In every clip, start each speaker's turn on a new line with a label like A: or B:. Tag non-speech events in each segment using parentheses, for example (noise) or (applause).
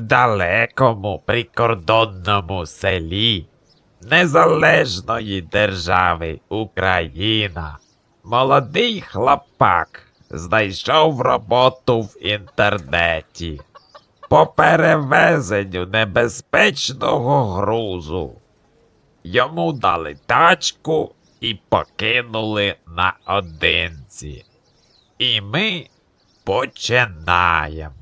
A: Далекому прикордонному селі незалежної держави Україна молодий хлопак знайшов роботу в інтернеті по перевезенню небезпечного грузу. Йому дали тачку і покинули наодинці. І ми починаємо.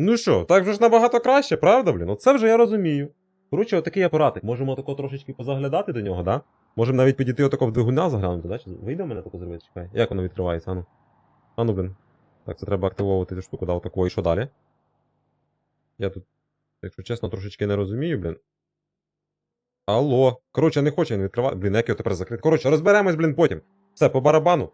B: Ну що, так вже ж набагато краще, правда, блін? Оце вже я розумію. Коротше, отакий апаратик. Можемо тако трошечки позаглядати до нього, да? Можемо навіть підійти отако в двигуна заглянути, да? Чи вийде в мене тако зробити? Чекай. Як воно відкривається, ану? Ану, блін. Так, це треба активовувати цю штуку, да, отако. І що далі? Я тут, якщо чесно, трошечки не розумію, блін. Алло. Коротше, не хоче він відкривати. Блін, як його тепер закрити. Коротше, розберемось, блін, потім. Все, по барабану.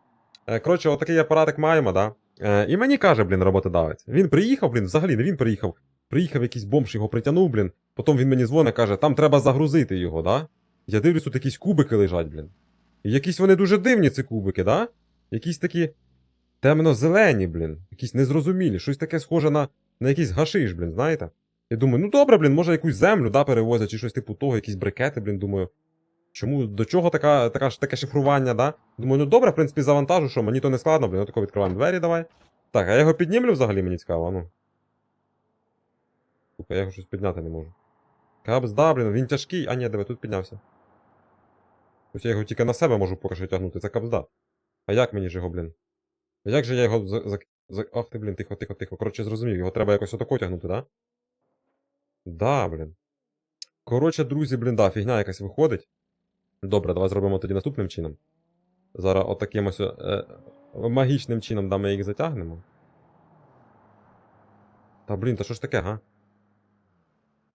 B: Е, Коротше, отакий апаратик маємо, да? Е, і мені каже, блін, роботодавець. Він приїхав, блін, взагалі не він приїхав. Приїхав якийсь бомж, його притягнув, блін. Потім він мені дзвонить, каже, там треба загрузити його, да? Я дивлюсь, тут якісь кубики лежать, блін. І якісь вони дуже дивні, ці кубики, да? Якісь такі темно-зелені, блін. Якісь незрозумілі, щось таке схоже на, на якийсь гашиш, блін, знаєте? Я думаю, ну добре, блін, може якусь землю, да, перевозять, чи щось типу того, якісь брикети, блін, думаю. Чому до чого така, така, таке шифрування, да? Думаю, ну добре, в принципі, завантажу, що мені то не складно, блін, отако відкриваємо двері, давай. Так, а я його піднімлю взагалі, мені цікаво, ну. Сука, я його щось підняти не можу. Капс, да, блін, він тяжкий. А ні, диви, тут піднявся. Ось я його тільки на себе можу поки тягнути, це капсда. А як мені ж його, блін? А як же я його за. за... за... Ах ти, блін, тихо, тихо, тихо. Коротше, зрозумів, його треба якось отако тягнути, да? Да, блін. Коротше, друзі, блін, да, фігня якась виходить. Добре, давай зробимо тоді наступним чином. Зараз отаким ось е, магічним чином да, ми їх затягнемо. Та блін, та що ж таке, га?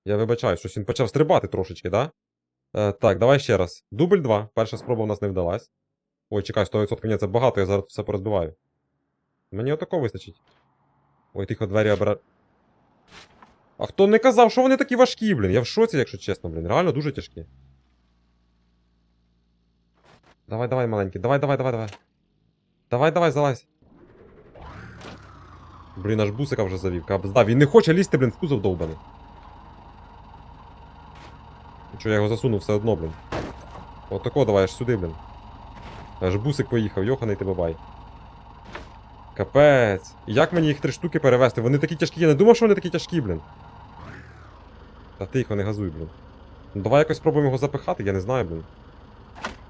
B: Я вибачаю, щось він почав стрибати трошечки, да? Е, так, давай ще раз. Дубль 2. Перша спроба у нас не вдалась. Ой, чекай, 100% ні, це багато, я зараз все порозбиваю. Мені отако вистачить. Ой, тихо, двері обира. А хто не казав, що вони такі важкі, блін? Я в шоці, якщо чесно, блін. Реально дуже тяжкі. Давай, давай, маленький, давай, давай, давай, давай. Давай, давай, залазь. Блін, аж бусика вже завів. Кабзда, він не хоче лізти, блін, в кузов довбаний. Чого я його засунув все одно, блін. Отако давай аж сюди, блін. Аж бусик поїхав, йоханий ти бабай. Капець. Як мені їх три штуки перевезти? Вони такі тяжкі, я не думав, що вони такі тяжкі, блін. Та тихо, не газуй, блін. Ну давай якось спробуємо його запихати, я не знаю, блін.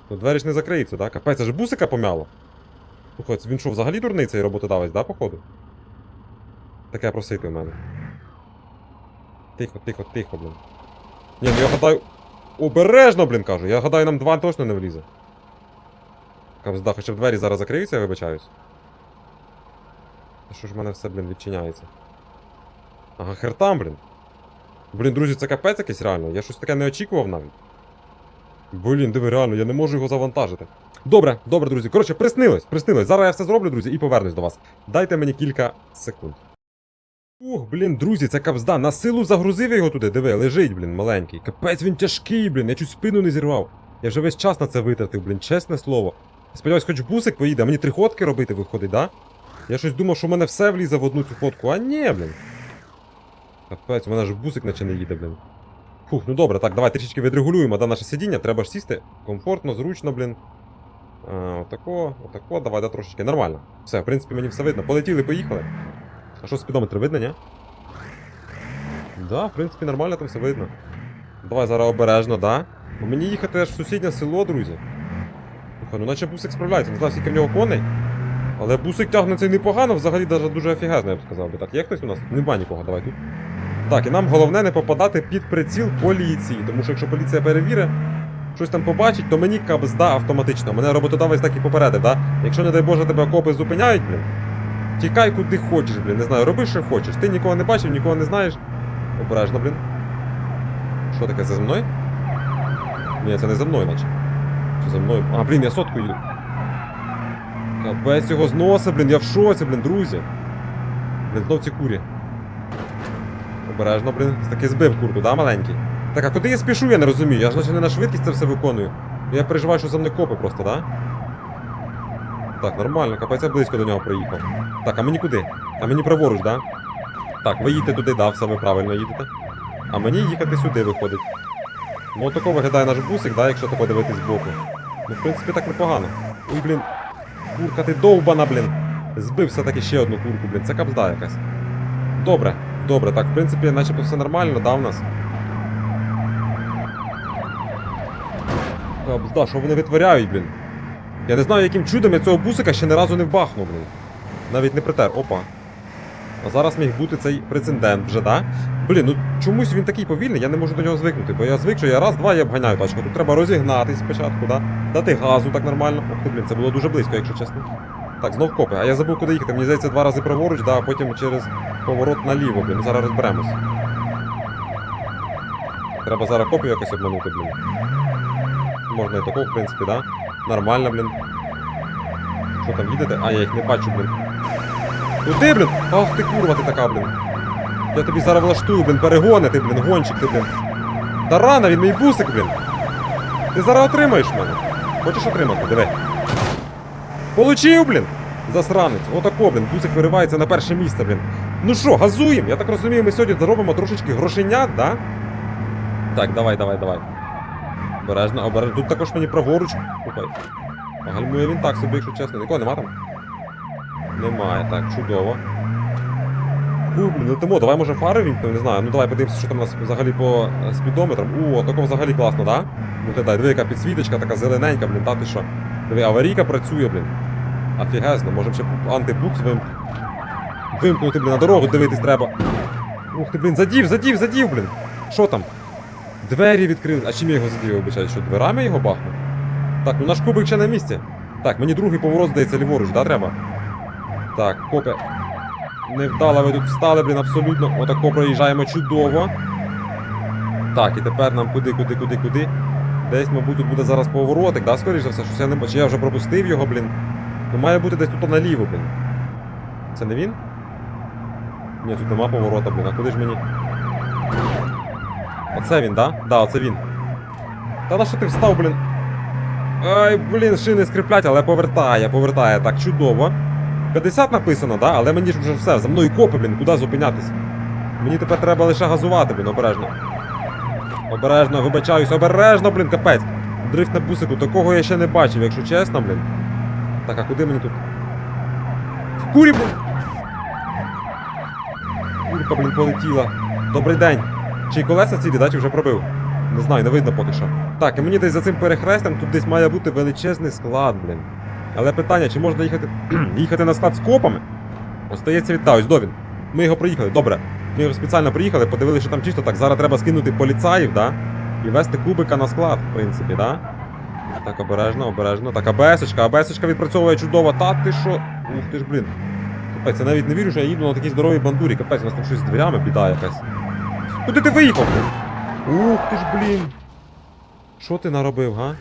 B: Ну двері ж не закриються, да? Капець, це ж бусика помяло. Слухай, він що, взагалі дурний цей роботодавець, да, походу? Таке просити в мене. Тихо, тихо, тихо, блін. Ні, ну я гадаю. Обережно, блін, кажу. Я гадаю, нам два точно не влізе. Кавзда, хоча б двері зараз закриються, я вибачаюсь. Та що ж в мене все, блін, відчиняється? Ага, хертам, блін. Блін, друзі, це капець якийсь реально. Я щось таке не очікував навіть. Блін, диви, реально, я не можу його завантажити. Добре, добре, друзі. Коротше, приснилось, приснилось. Зараз я все зроблю, друзі, і повернусь до вас. Дайте мені кілька секунд. Ух, блін, друзі, це капзда. На силу загрузив я його туди. Диви, лежить, блін, маленький. Капець він тяжкий, блін. Я чуть спину не зірвав. Я вже весь час на це витратив, блін, чесне слово. Сподіваюсь, хоч бусик поїде, мені три ходки робити виходить, да? Я щось думав, що в мене все влізе в одну цю ходку, а ні, блін. Капець, у мене ж бусик наче не їде, блін. Фух, ну добре, так, давай трішечки відрегулюємо да, наше сидіння, треба ж сісти. Комфортно, зручно, блін. А, отако, отако, давай, да, трошечки. Нормально. Все, в принципі, мені все видно. Полетіли, поїхали. А що спідометр видно, ні? Да, в принципі, нормально там все видно. Давай зараз обережно, да? Бо мені їхати аж в сусіднє село, друзі. Слухай, ну наче бусик справляється, не знаю, скільки в нього коней. Але бусик тягнеться непогано, взагалі даже дуже офігезно, я б сказав би. Так, є хтось у нас? Нема нікого, давай тут. Так, і нам головне не попадати під приціл поліції, тому що якщо поліція перевірить, щось там побачить, то мені кабзда автоматично. Мене роботодавець так і попередив, да? Якщо, не дай Боже, тебе окопи зупиняють, блін, тікай куди хочеш, блін, не знаю, роби, що хочеш. Ти нікого не бачив, нікого не знаєш. Обережно, блін. Що таке, це за мною? Ні, це не за мною, наче. Чи за мною? А, блін, я сотку їду. Капець його зносить, блін, я в шоці, блін, друзі. Блін, знов ці курі. Обережно, блін. Таки збив курку, да, маленький? Так, а куди я спішу, я не розумію. Я ж наче не на швидкість це все виконую. Я переживаю, що за мною копи просто, да? Так, нормально, капець я близько до нього проїхав. Так, а мені куди? А мені праворуч, да? Так, ви їдете туди, да, все ви правильно їдете. А мені їхати сюди виходить. Ну, отако виглядає наш бусик, да, якщо тако дивитись збоку. Ну, в принципі, так непогано. Ой, блін. Курка, ти довбана, блін. Збив все-таки ще одну курку, блін. Це капзда якась. Добре, добре, так, в принципі, начебто все нормально, да, в нас. Капзда, що вони витворяють, блін. Я не знаю, яким чудом я цього бусика ще ні разу не вбахнув, блін. Навіть не притер. Опа. А зараз міг бути цей прецедент вже, да? Блін, ну чомусь він такий повільний, я не можу до нього звикнути, бо я звик, що я раз-два і обганяю тачку. Тут треба розігнатись спочатку, да? Дати газу так нормально. Ох ти, блін, це було дуже близько, якщо чесно. Так, знов копи. А я забув, куди їхати. Мені здається, два рази праворуч, да, а потім через поворот наліво, блін. Зараз розберемось. Треба зараз копію якось обманути, блін. Можна і такого, в принципі, да? Нормально, блін. Що там їдете? А, я їх не бачу, блін. Куди, блін? Ах ти курва, ти така, блін. Я тобі зараз влаштую, блін, перегони, ти, блін, гонщик, ти, блін. Та рано, він мій бусик, блін. Ти зараз отримаєш мене. Хочеш отримати? Диви. Получив, блін! Засранець. Отако, блін, бусик виривається на перше місце, блін. Ну що, газуємо? Я так розумію, ми сьогодні заробимо трошечки грошенят, да? Так, давай, давай, давай. Обережно, обережно. Тут також мені праворуч. Слухай. Гальмує він так собі, якщо чесно. Нікого нема там? Немає, так, чудово. Фу, блін, летимо, давай може фари вімкнемо, не знаю. Ну давай подивимося, що там у нас взагалі по е, спідометрам. У, тако взагалі класно, да? Виглядає, диви, яка підсвіточка, така зелененька, блін, та ти що. Диви, аварійка працює, блін. Офігезно, можемо ще антибукс вим... вимкнути, блін, на дорогу дивитись треба. Ух ти, блін, задів, задів, задів, блін. Що там? Двері відкрили. А чим я його задів, обичаю? Що дверами його бахнув? Так, ну наш кубик ще на місці. Так, мені другий поворот, здається, ліворуч, да, треба? Так, копи. Невдало ви тут встали, блін, абсолютно. Отако проїжджаємо чудово. Так, і тепер нам куди, куди, куди, куди. Десь, мабуть, тут буде зараз поворотик, да, скоріш за все, щось я не бачу. Я вже пропустив його, блін. Ну має бути десь тут наліво, блін. Це не він? Ні, тут нема поворота, блін. А куди ж мені? Оце він, да? Да, оце він. Та на що ти встав, блін? Ай, блін, шини скриплять, але повертає, повертає. Так, чудово. 50 написано, да? Але мені ж вже все, за мною копи, блін, куди зупинятись? Мені тепер треба лише газувати, блін, обережно. Обережно, вибачаюсь, обережно, блін, капець. Дрифт на бусику, такого я ще не бачив, якщо чесно, блін. Так, а куди мені тут? В курі, блін! Курка, блін, полетіла. Добрий день. Чи колеса цілі, да, чи вже пробив? Не знаю, не видно поки що. Так, і мені десь за цим перехрестям тут десь має бути величезний склад, блін. Але питання, чи можна їхати (clears throat) їхати на склад з копами? Остається від... Да, ось до. Ми його проїхали. Добре. Ми його спеціально приїхали, подивилися, що там чисто. Так, зараз треба скинути поліцаїв, да? І вести кубика на склад, в принципі, да? Так, обережно, обережно. Так, АБСочка, АБСочка відпрацьовує чудово. Та ти що? Ух ти ж, блін. Капець, я навіть не вірю, що я їду на такій здоровій бандурі. Капець, у нас там щось з дверями біда якась. Куди ти виїхав? Ух ти ж, блін. Що ти наробив, га?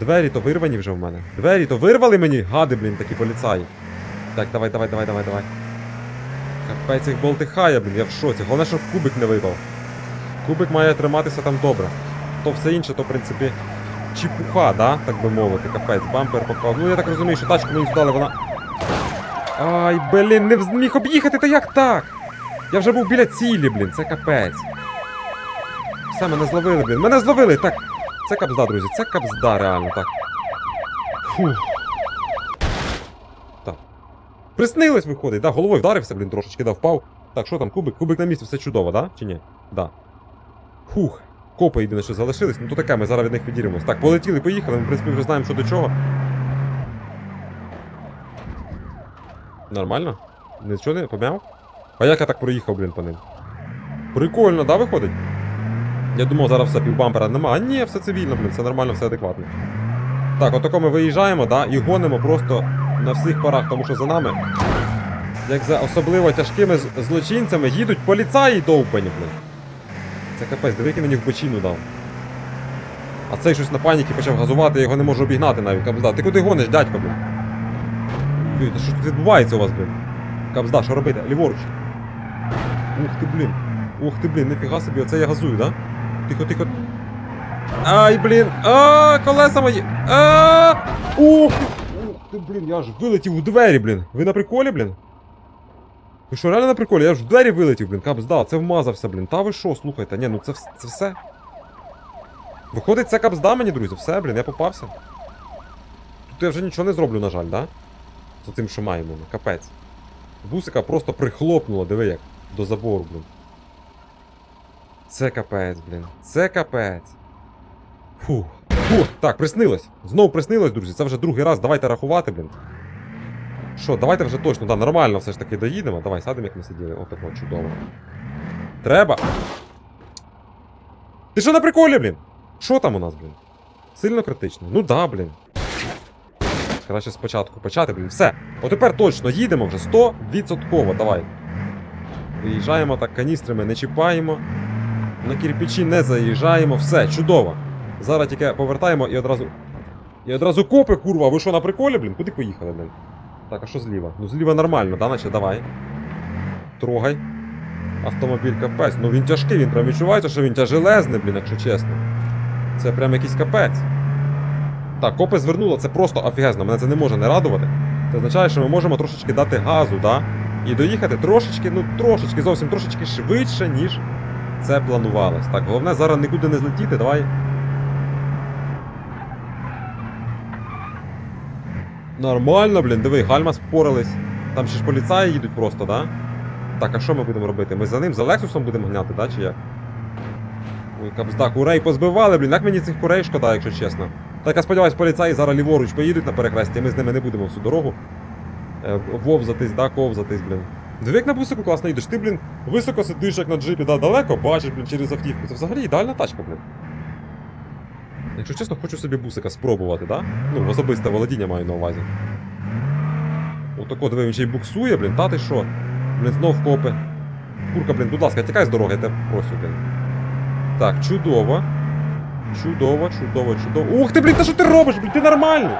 B: Двері то вирвані вже в мене. Двері то вирвали мені, гади, блін, такі поліцаї. Так, давай, давай, давай, давай, давай. Капець їх болтихає, блін, я в шоці. Головне, щоб кубик не випав. Кубик має триматися там добре. То все інше, то, в принципі, чіпуха, да? так би мовити, капець, бампер поклав. Ну я так розумію, що тачку мені здали, вона. Ай, блін, не зміг об'їхати, та як так? Я вже був біля цілі, блін, це капець. Все, мене зловили, блін. Мене зловили! Так. Це капзда, друзі, це капзда, реально, так. Фух. Так. Приснилось, виходить, да, головою вдарився, блін, трошечки, да, впав. Так, що там, кубик? Кубик на місці, все чудово, да? Чи ні? Да. Фух. Копи єдине, що залишились, ну то таке, ми зараз від них відділимось. Так, полетіли, поїхали, ми, в принципі, вже знаємо, що до чого. Нормально? Нічого не пом'яв? А як я так проїхав, блін, по ним? Прикольно, да, виходить? Я думав, зараз все півбампера нема. А ні, все цивільно, блін, все нормально, все адекватно. Так, отако ми виїжджаємо, да, і гонимо просто на всіх парах, тому що за нами, як за особливо тяжкими злочинцями, їдуть поліцаї довбані, блін. Це капець, який мені в бочину дав. А цей щось на паніки почав газувати, я його не можу обігнати навіть. Кабзда, ти куди гониш, дядько, блін? Та що тут відбувається у вас, блін? Кабзда, що робити? Ліворуч. Ух ти, блін. Ух ти, блін, ніфіга собі, оце я газую, да? Тихо, тихо. Ай, блін! А, колеса мої! А! Ух! Ух ти, блін, я аж вилетів у двері, блін. Ви на приколі, блін? Ви що, реально на приколі? Я ж в двері вилетів, блін, капс, да, це вмазався, блін. Та ви що, слухайте, ні, ну це, це все. Виходить, це капсда мені, друзі, все, блін, я попався. Тут я вже нічого не зроблю, на жаль, да? З тим, що маємо, ну, капець. Бусика просто прихлопнуло, диви як, до забору, блін. Це капець, блін. Це капець. Фух. Фух. Так, приснилось. Знову приснилось, друзі. Це вже другий раз. Давайте рахувати, блін. Що, давайте вже точно, да, нормально все ж таки доїдемо. Давай, сядемо, як ми сиділи. Отако, чудово. Треба. Ти що на приколі, блін? Що там у нас, блін? Сильно критично? Ну да, блін. Краще спочатку почати, блін. Все. Отепер точно їдемо вже 100%. Давай. Виїжджаємо так, каністрами не чіпаємо. На кирпичі не заїжджаємо. Все, чудово. Зараз тільки повертаємо і одразу. І одразу копи, курва, ви що на приколі, блін? Куди поїхали, блін? Так, а що зліва? Ну зліва нормально, да, наче давай. Трогай. Автомобіль капець. Ну він тяжкий, він прям відчувається, що він тяжелезний, блін, якщо чесно. Це прям якийсь капець. Так, копи звернуло, це просто офігезно, мене це не може не радувати. Це означає, що ми можемо трошечки дати газу, да? І доїхати трошечки, ну трошечки, зовсім трошечки швидше, ніж це планувалось. Так, головне зараз нікуди не злетіти, давай. Нормально, блін, диви, гальма спорились. Там ще ж поліцаї їдуть просто, да? Так, а що ми будемо робити? Ми за ним, за Лексусом будемо гняти, да, чи як? Ой, капзда, курей позбивали, блін, як мені цих курей шкода, якщо чесно. Так, я сподіваюсь, поліцаї зараз ліворуч поїдуть на перехресті, ми з ними не будемо всю дорогу. Е, вовзатись, да, ковзатись, блін. Диви, як на бусику класно їдеш. Ти, блін, високо сидиш, як на джипі, да, далеко бачиш, блін, через автівку. Це взагалі ідеальна тачка, блін. Якщо чесно, хочу собі бусика спробувати, да? Ну, особисте володіння маю на увазі. Отако, диви, він ще й буксує, блін, та ти що? Блін, знов копи. Курка, блін, будь ласка, тікай з дороги, я тебе прошу, блін. Так, чудово. Чудово, чудово, чудово. Ух ти, блін, та що ти робиш, блін, ти нормальний!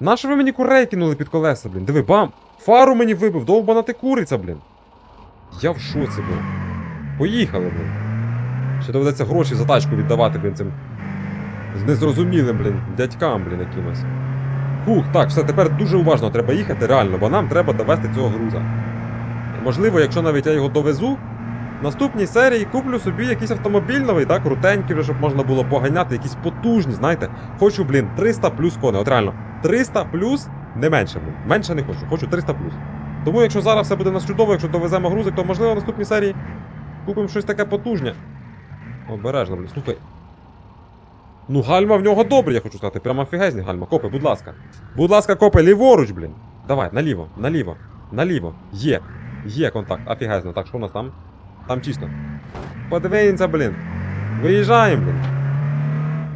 B: Нащо ви мені курей кинули під колеса, блін? Диви, бам! Фару мені вибив, довбана ти куриця, блін. Я в шоці, блін. Поїхали, блін. Ще доведеться гроші за тачку віддавати, блін, цим. З незрозумілим, блін, дядькам, блін, якимось. Фух, так, все, тепер дуже уважно треба їхати, реально, бо нам треба довести цього груза. Можливо, якщо навіть я його довезу, в наступній серії куплю собі якийсь автомобіль новий, так, крутенький, вже, щоб можна було поганяти, якісь потужні, знаєте. Хочу, блін, 300 плюс коней, от реально, 300 плюс, не менше, блін. Менше не хочу, хочу 300 плюс. Тому якщо зараз все буде нас чудово, якщо довеземо грузик, то можливо в наступній серії купимо щось таке потужне. Обережно, блін, слухай. Ну, гальма в нього добрі, я хочу сказати. Прямо офігезні гальма. Копи, будь ласка. Будь ласка, копи, ліворуч, блін. Давай, наліво, наліво, наліво. Є. Є контакт. Офігезно. Так, що у нас там? Там чисто. Подивіться, блін. Виїжджаємо, блін.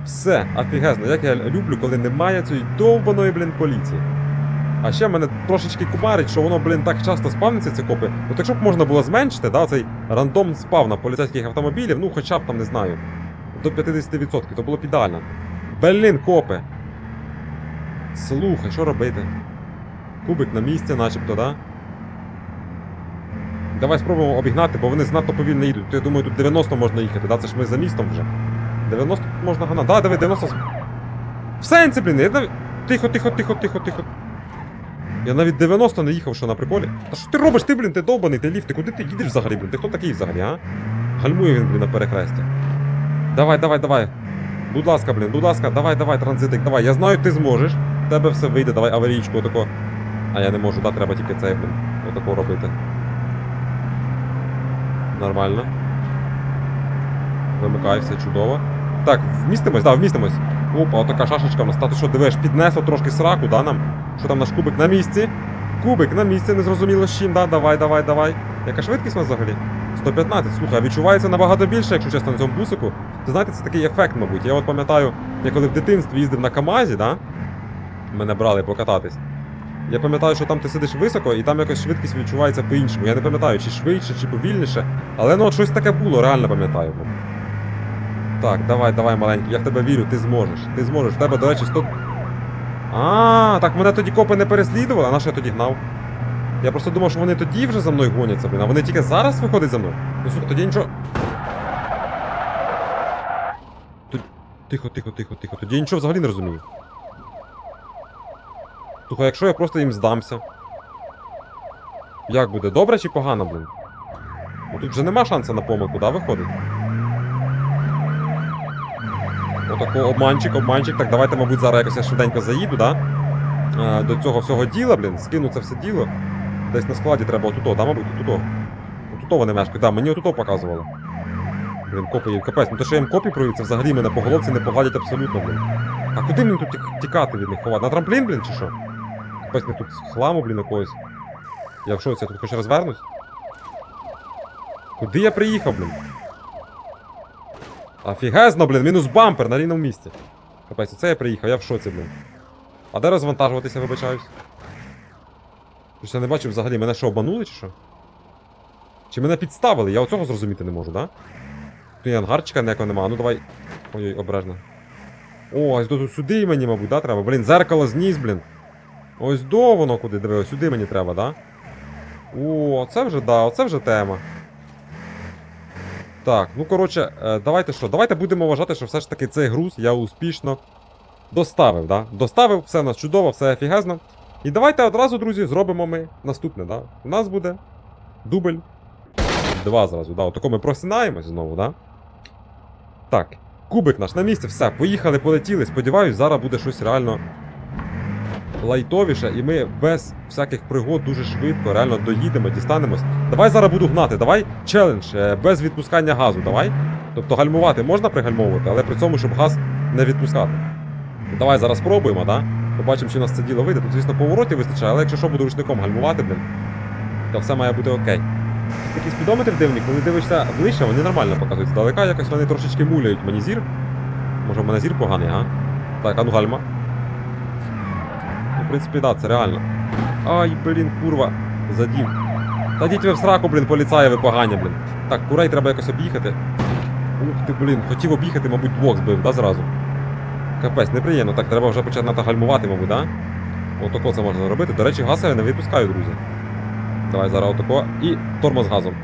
B: Все, офігезно. Як я люблю, коли немає цієї довбаної, блін, поліції. А ще мене трошечки кумарить, що воно, блін, так часто спавниться, ці копи. От якщо б можна було зменшити, да, цей рандом спав на поліцейських автомобілів, ну хоча б там не знаю, до 50%, то було б ідеально. Блін, копи. Слухай, що робити? Кубик на місці, начебто, да? Давай спробуємо обігнати, бо вони знато повільно їдуть. Я думаю, тут 90 можна їхати, да? Це ж ми за містом вже. 90 тут можна гнати. Да, диви, 90. з- В сенсі, блін, я. Тихо, тихо, тихо, тихо, тихо. Я навіть 90 не їхав, що на приколі. Та що ти робиш? Ти, блін, ти довбаний, ти ліфт, ти куди ти їдеш взагалі, блін? Ти хто такий взагалі, а? Гальмує він, блін, на перехресті. Давай, давай, давай. Будь ласка, блін, будь ласка, давай, давай, транзитик, давай. Я знаю, ти зможеш. В тебе все вийде, давай аварійку отако. А я не можу, да, треба тільки цей, блін, отако робити. Нормально. Вимикай, все чудово. Так, вмістимось, да, вмістимось. Опа, отака шашечка в нас. Та ти що, дивиш, піднесло трошки сраку, да, нам? Що там наш кубик на місці? Кубик на місці, незрозуміло з чим, да, давай, давай, давай. Яка швидкість у нас взагалі? 115, слухай, відчувається набагато більше, якщо чесно, на цьому бусику. Ти знаєте, це такий ефект, мабуть. Я от пам'ятаю, я коли в дитинстві їздив на КАМАЗі, да? Мене брали покататись. Я пам'ятаю, що там ти сидиш високо, і там якось швидкість відчувається по-іншому. Я не пам'ятаю, чи швидше, чи повільніше. Але ну от щось таке було, реально пам'ятаю. Так, давай, давай, маленький, я в тебе вірю, ти зможеш. Ти зможеш. В тебе, до речі, 100. А, так мене тоді копи не переслідували, а на що я тоді гнав? Я просто думав, що вони тоді вже за мною гоняться, блін, а вони тільки зараз виходять за мною. Ну слухай, тоді нічого. Тихо, тихо, тихо, тихо. Тоді я нічого взагалі не розумію. Слухай, якщо я просто їм здамся. Як буде, добре чи погано, блін? Ну, тут вже нема шансу на помилку, да, виходить? Отако обманчик, обманчик. Так, давайте, мабуть, зараз якось я швиденько заїду, да? Е, до цього всього діла, блін, скину це все діло. Десь на складі треба отуто, да, мабуть, отуто. Отуто вони мешкають, да, мені отуто показувало. Блін, копи є, капець. Ну то, що я їм копі провів, це взагалі мене по головці не погладять абсолютно, блін. А куди мені тут тікати від них ховати? На трамплін, блін, чи що? Капець, не тут хламу, блін, якогось. Я в шоці, я тут хоч розвернусь? Куди я приїхав, блін? Офігезно, блін, мінус бампер на рівному місці. Капець, це я приїхав, я в шоці, блін. А де розвантажуватися, вибачаюсь? Щось я не бачив взагалі, мене що, обманули чи що? Чи мене підставили? Я оцього зрозуміти не можу, да? Тут і ангарчика ніякого нема, ну давай. Ой-ой, обережно. О, ось тут сюди мені, мабуть, да, треба. Блін, зеркало зніс, блін. Ось до воно куди диви, сюди мені треба, да? О, це вже да, оце вже тема. Так, ну коротше, е, давайте що? Давайте будемо вважати, що все ж таки цей груз я успішно доставив, да? Доставив, все у нас чудово, все офігезно. І давайте одразу, друзі, зробимо ми наступне, да? У нас буде дубль. Два зразу, да. Отако ми просинаємось знову, да? Так, кубик наш на місці, все, поїхали, полетіли. Сподіваюсь, зараз буде щось реально лайтовіше, і ми без всяких пригод дуже швидко реально доїдемо, дістанемось. Давай зараз буду гнати, давай челендж е, без відпускання газу, давай. Тобто гальмувати можна пригальмовувати, але при цьому, щоб газ не відпускати. Давай зараз спробуємо, да? Побачимо, чи у нас це діло вийде. Тут, звісно, поворотів вистачає, але якщо що буду ручником гальмувати, блін, то все має бути окей. Такі спідометри дивні, коли дивишся ближче, вони нормально показують. Здалека якось вони трошечки муляють мені зір. Може в мене зір поганий, а? Так, а ну гальма. Принципі, да, це реально. Ай, блін, курва, задів. Та діть ви в сраку, блін, поліцаї ви погані, блін. Так, курей треба якось об'їхати. Ух ти, блін, хотів об'їхати, мабуть, двох збив, да, зразу. Капець, неприємно. Так, треба вже почати гальмувати, мабуть, да? Отако це можна зробити. До речі, газ я не випускаю, друзі. Давай зараз отако. І тормоз газом.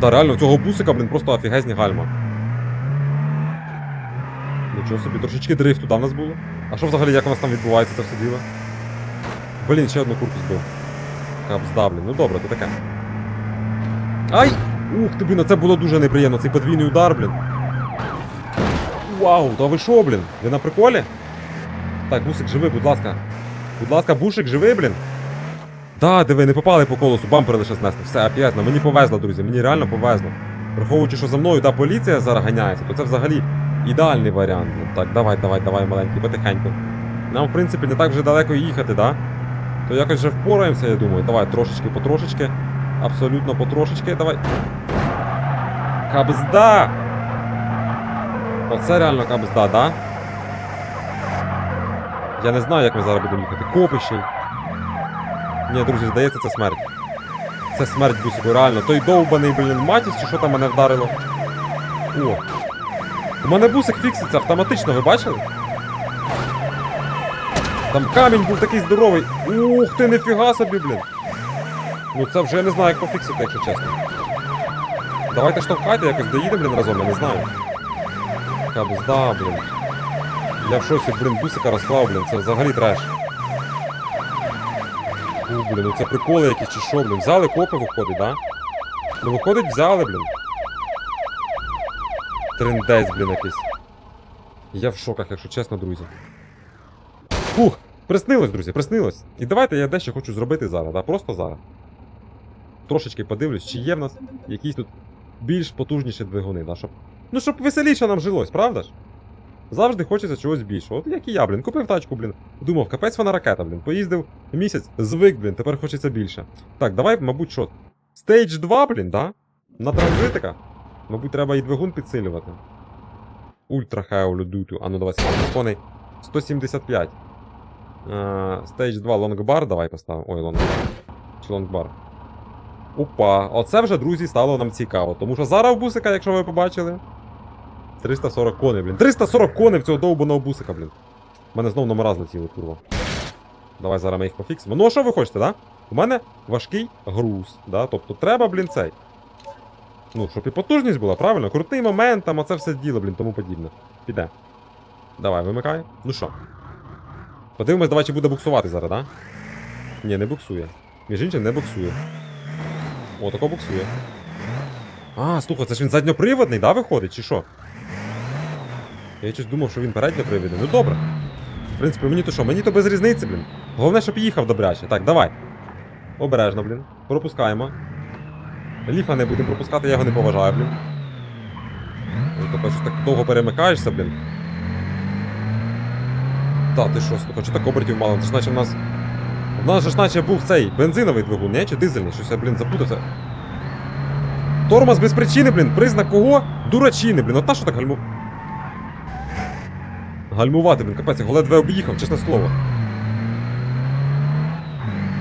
B: Да, реально, цього бусика, блін, просто офігезні гальма. Нічого собі, трошечки дрифту да, в нас було. А що взагалі, як у нас там відбувається це все діло? Блін, ще одну курку збив. Капзда, блін, ну добре, то таке. Ай! Ух ти, блін, це було дуже неприємно, цей подвійний удар, блін. Вау, та ви що, блін? Ви на приколі? Так, бусик, живи, будь ласка. Будь ласка, бушик, живи, блін. Да, диви, не попали по колесу, бампер лише знесли. Все, офігезно, мені повезло, друзі, мені реально повезло. Враховуючи, що за мною та поліція зараз ганяється, то це взагалі ідеальний варіант. Ну, так, давай, давай, давай, маленький, потихеньку. Нам, в принципі, не так вже далеко їхати, да? То якось вже впораємося, я думаю. Давай, трошечки, потрошечки. Абсолютно потрошечки, давай. Кабзда! Оце реально кабзда, да? Я не знаю, як ми зараз будемо їхати. Копи ще. Ні, друзі, здається, це смерть. Це смерть бусику, реально. Той довбаний, блін, матіс, чи що там мене вдарило. О. У мене бусик фікситься автоматично, ви бачили? Там камінь був такий здоровий. Ух ти, ніфіга собі, блін. Ну це вже я не знаю, як пофіксити, якщо чесно. Давайте штовхайте, якось доїдемо, блін, разом, я не знаю. Кабзда, блін. Я в шоці, блін, бусика розклав, блін, це взагалі треш. У, блін, ну це приколи якісь чи що, блін. Взяли копи, виходить, да? Ну виходить, взяли, блін. Трендець, блін, якийсь. Я в шоках, якщо чесно, друзі. Фух, приснилось, друзі, приснилось. І давайте я дещо хочу зробити зараз, да? просто зараз. Трошечки подивлюсь, чи є в нас якісь тут більш потужніші двигуни, да? щоб. Ну, щоб веселіше нам жилось, правда ж? Завжди хочеться чогось більшого. От як і я, блін, купив тачку, блін. Думав, капець вона ракета, блін. Поїздив місяць, звик, блін, тепер хочеться більше. Так, давай, мабуть, що. Стейдж 2, блін, да? На транзитика. Мабуть, треба і двигун підсилювати. Ультра Хеолю Дуту. А ну давай телефони. 175. Стейдж 2 лонгбар, давай поставимо. Ой, лонгбар. Чи лонгбар. Опа, оце вже, друзі, стало нам цікаво. Тому що зараз в бусика, якщо ви побачили. 340 коней, блін. 340 коней в цього довбаного бусика, блін. У мене знову номера злетіли, курва. Давай зараз ми їх пофіксимо. Ну а що ви хочете, да? У мене важкий груз, да? Тобто треба, блін, цей. Ну, щоб і потужність була, правильно? Крутий момент, там оце все діло, блін, тому подібне. Піде. Давай, вимикай. Ну що? Подивимось, давай, чи буде буксувати зараз, да? Ні, не буксує. Між іншим, не буксує. О, тако буксує. А, слухай, це ж він задньоприводний, да, виходить, чи що? Я щось думав, що він передньопривідний. Ну добре. В принципі, мені то що, мені то без різниці, блін. Головне, щоб їхав добряче. Так, давай. Обережно, блін. Пропускаємо. Ліфа не будемо пропускати, я його не поважаю, блін. Тобто, що так довго перемикаєшся, блін. Та, ти що, слухай, чи так обертів мало? Це ж наче в нас. В нас же ж наче був цей бензиновий двигун, не? Чи дизельний? Щось я, блін, запутався. Тормоз без причини, блін. Признак кого? Дурачини, блін. От на що так гальму. Гальмувати, блін, капець, я ледве об'їхав, чесне слово.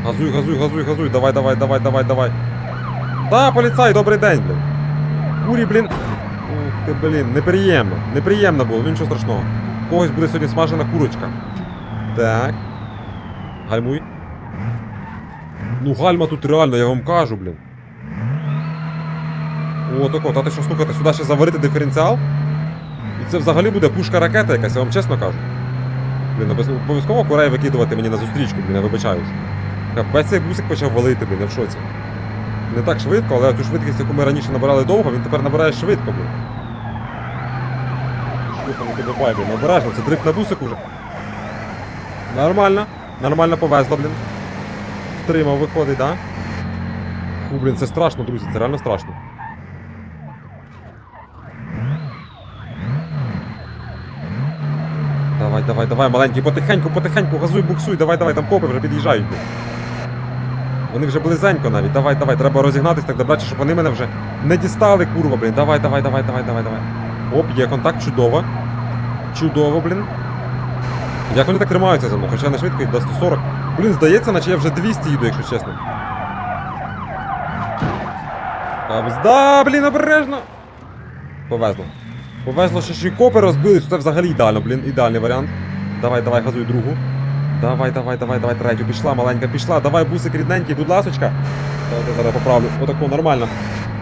B: Газуй, газуй, газуй, газуй, давай, давай, давай, давай, давай. Та, поліцай, добрий день, блін. Курі, блін. Ух ти, блін, неприємно. Неприємно було, ну нічого страшного. Когось буде сьогодні смажена курочка. Так. Гальмуй. Ну, гальма тут реально, я вам кажу, блін. О, тако, та ти що слухайте, сюди ще заварити диференціал? І це взагалі буде пушка ракета якась, я вам чесно кажу. Блін, обов'язково- обов'язково курей викидувати мені на зустрічку, блін, я вибачаюсь. Капець цей бусик почав валити, блін, я в шоці. Не так швидко, але ту швидкість, яку ми раніше набирали довго, він тепер набирає швидко, блін. Тебе блін, обережно, це дрифт на бусик уже. Нормально, нормально повезло, блін. Втримав, виходить, да? Фу, блін, це страшно, друзі, це реально страшно. Давай, давай, давай, маленький, потихеньку, потихеньку, газуй, буксуй, давай, давай, там копи вже під'їжджають. Вони вже близенько навіть. Давай, давай, треба розігнатись так добряче, щоб вони мене вже не дістали, курва, блін. Давай, давай, давай, давай, давай, давай. Оп, є контакт, чудово. Чудово, блін. Як вони так тримаються за мною, хоча на швидко до 140. Блін, здається, наче я вже 200 їду, якщо чесно. Абзда, блін, обережно. Повезло. Повезло, що ще копи розбились, це взагалі ідеально, блін, ідеальний варіант. Давай, давай, газуй другу. Давай, давай, давай, давай, третю. Пішла, маленька, пішла. Давай, бусик рідненький, будь ласочка. Давай, зараз поправлю. Отако, нормально.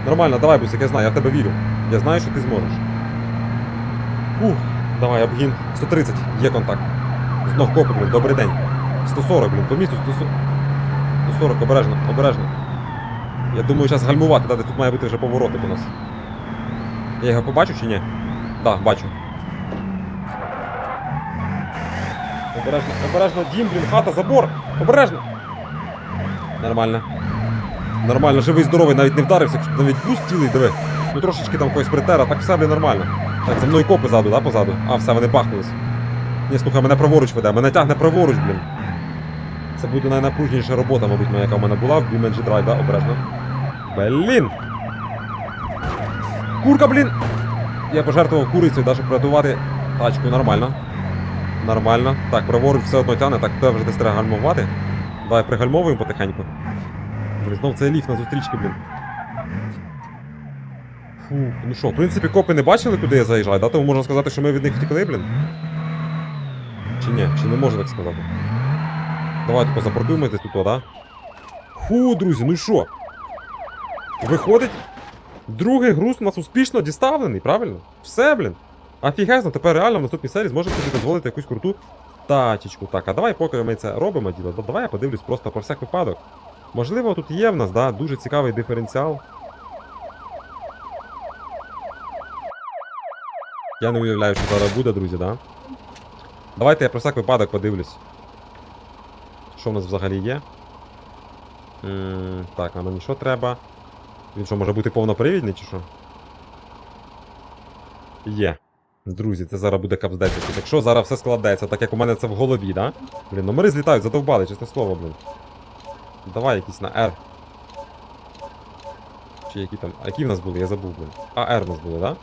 B: Нормально, давай, бусик, я знаю, я в тебе вірю. Я знаю, що ти зможеш. Фух, давай, обгін. 130, є контакт. Знов копи, блін, добрий день. 140, блін, по місту 140. 140, обережно, обережно. Я думаю, зараз гальмувати, да, тут має бути вже поворотик у нас. Я його побачу чи ні? Так, да, бачу. Обережно, обережно, дім, блін, хата, забор! Обережно! Нормально. Нормально, живий, здоровий, навіть не вдарився, навіть буст цілий, диви. Ну трошечки там когось притера, так все, блін, нормально. Так, за мною копи ззаду, да, позаду? А, все, вони бахнулись. Ні, слухай, мене праворуч веде, мене тягне праворуч, блін. Це буде найнапружніша робота, мабуть, моя, яка в мене була в BMG Drive, да, обережно. Блін! Курка, блін! Я пожертвував курицею, да, щоб врятувати тачку, нормально. Нормально. Так, праворуч все одно тягне, так тебе вже десь треба гальмувати. Давай пригальмовуємо потихеньку. Блін, знов цей ліфт на зустрічки, блін. Фу, ну що, в принципі, копи не бачили, куди я заїжджаю, да? Тому можна сказати, що ми від них втекли, блін. Чи ні? Чи не можна так сказати? Давайте позапаркуємо десь тут, да? Фу, друзі, ну що? Виходить, другий груз у нас успішно діставлений, правильно? Все, блін. Офігезно, тепер реально в наступній серії зможемо собі дозволити якусь круту тачечку. Так, а давай, поки ми це робимо, діло, давай я подивлюсь просто про всяк випадок. Можливо, тут є в нас, да, дуже цікавий диференціал. Я не уявляю, що зараз буде, друзі, да? Давайте я про всяк випадок подивлюсь. Що в нас взагалі є? М, так, а мені що треба? Він що, може бути повнопривідний чи що? Є. Друзі, це зараз буде капздець. Якщо зараз все складеться, так як у мене це в голові, да? Блін, номери злітають, задовбали, чесне слово, блін. Давай якісь на R. Чи які там. А які в нас були? Я забув, блін. А, R в нас були, да?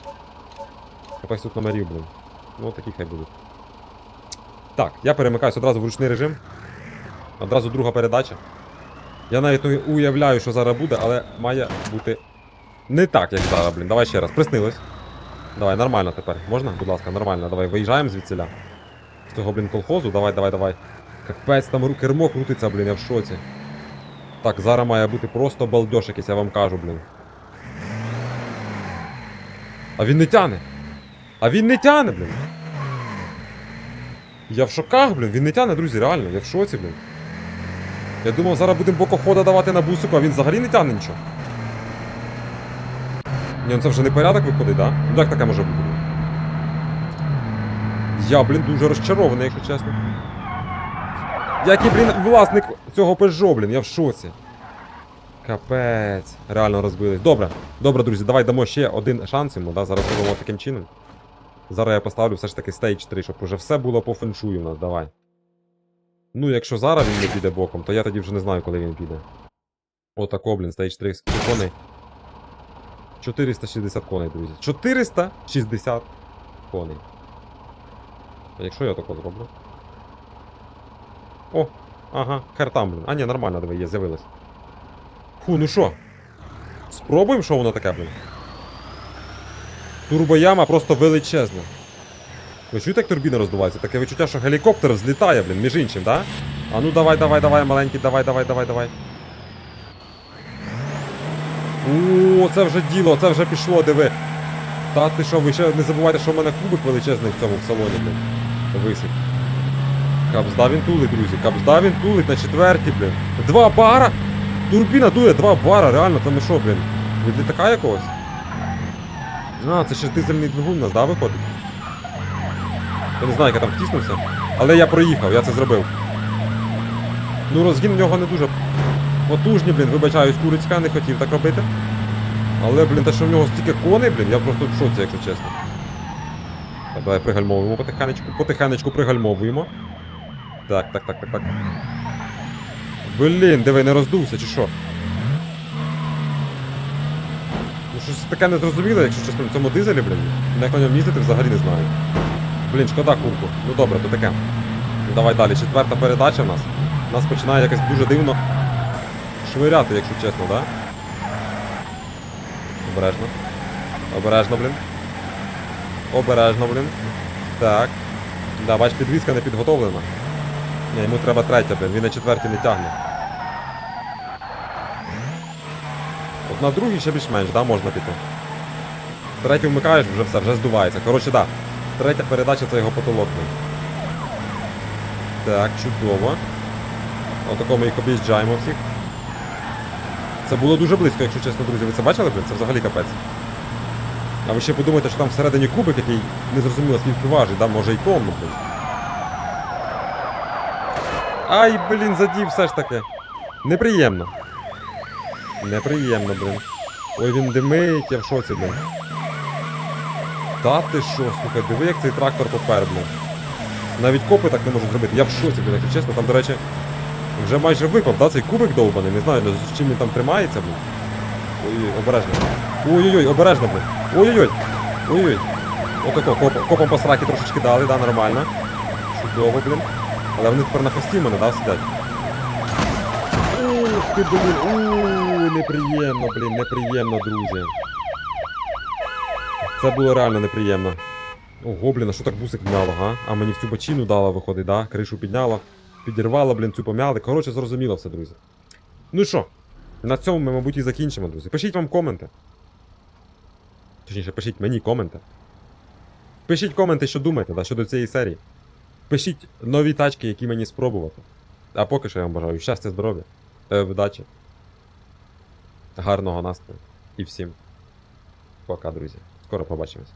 B: Якось тут номерів, блін. Ну, такі хай будуть. Так, я перемикаюсь одразу в ручний режим. Одразу друга передача. Я навіть не уявляю, що зараз буде, але має бути не так, як зараз, блін. Давай ще раз. Приснилось. Давай, нормально тепер. Можна? Будь ласка, нормально. Давай, виїжджаємо звідсіля. З цього, блін, колхозу. Давай, давай, давай. Капець, там кермо крутиться, блін, я в шоці. Так, зараз має бути просто балдеж якийсь, я вам кажу, блін. А він не тяне. А він не тяне, блін. Я в шоках, блін, він не тяне, друзі, реально, я в шоці, блін. Я думав, зараз будемо бокохода давати на бусику, а він взагалі не тягне нічого. Ні, ну це вже не порядок виходить, да? Ну як таке може бути? Я, блін, дуже розчарований, якщо чесно. Який, блін, власник цього Peugeot, блін, я в шоці. Капець. Реально розбились. Добре, добре, друзі, давай дамо ще один шанс йому, да? Зараз робимо таким чином. Зараз я поставлю все ж таки стейдж 3, щоб уже все було по феншую у нас, давай. Ну, якщо зараз він не піде боком, то я тоді вже не знаю, коли він піде. Отако, блін, стейдж 3 Скільки коней. 460 коней, друзі. 460 коней. А якщо я тако зроблю? О, ага, хер там, блін. А ні, нормально, диви, є, з'явилось. Фу, ну що? Спробуємо, що воно таке, блін. Турбояма просто величезна. Ви чуєте, як турбіна роздувається? Таке відчуття, що гелікоптер взлітає, блін, між іншим, да? А ну давай, давай, давай, маленький, давай, давай, давай, давай. О, це вже діло, це вже пішло, диви. Та ти що, ви ще не забувайте, що в мене кубик величезний в цьому в салоні, блін. Висить. Капзда він тулить, друзі. Капзда він тулить на четвертій, блін. Два бара! Турбіна дує, два бара, реально, це ми що, блін? Від літака якогось? А, це ще дизельний двигун у нас, да, виходить? Я не знаю, як я там втиснувся. Але я проїхав, я це зробив. Ну, розгін в нього не дуже потужний, блін, вибачаюсь, курицька, не хотів так робити. Але, блін, те, що в нього стільки коней, блін, я просто в шоці, якщо чесно. Так, давай пригальмовуємо потихенечку, потихенечку пригальмовуємо. Так, так, так, так, так. Блін, диви, не роздувся, чи що? Ну щось таке незрозуміле, якщо чесно, в цьому дизелі, блін. Як на ньому їздити взагалі не знаю. Блін, шкода курку. Ну добре, то таке. Давай далі. Четверта передача в нас. Нас починає якось дуже дивно швиряти, якщо чесно, да? Обережно. Обережно, блін. Обережно, блін. Так. Да, бач, підвізка не підготовлена. Ні, йому треба третя, блін, він на четвертій не тягне. На другій ще більш-менш, да, можна піти. Третю вмикаєш, вже все, вже здувається. Коротше, да. Третя передача це його потолок. Так, чудово. Отако ми їх об'їжджаємо всіх. Це було дуже близько, якщо чесно, друзі. Ви це бачили, блін? Це взагалі капець. А ви ще подумайте, що там всередині кубик, який не зрозуміло скільки важить, да? може й тонну, блін. Ай, блін, задів все ж таки. Неприємно. Неприємно, блін. Ой, він димить, я в шоці, блін. Та ти що, слухай, диви, як цей трактор попер, блін. Навіть копи так не можуть зробити. Я в шоці, блін, якщо чесно, там, до речі, вже майже випав, да, цей кубик довбаний, не знаю, з чим він там тримається, блін. Ой, обережно. Ой-ой-ой, обережно, блін. Ой-ой-ой. Ой-ой. Отако, коп, копом по сракі трошечки дали, да, нормально. Чудово, блін. Але вони тепер на хвості мене, да, сидять. Ух ти, блін, неприємно, блін, неприємно, друзі. Це було реально неприємно. Ого, блін, а що так бусик м'яло, га? А мені всю бочину дала, виходить, да? Кришу підняла, підірвала, блін, цю пом'яли. Коротше, зрозуміло все, друзі. Ну і що? На цьому ми, мабуть, і закінчимо, друзі. Пишіть вам коменти. Точніше, пишіть мені коменти. Пишіть коменти, що думаєте да, щодо цієї серії. Пишіть нові тачки, які мені спробувати. А поки що я вам бажаю щастя, здоров'я, е, гарного настрою і всім. Пока, друзі. Скоро побачимось.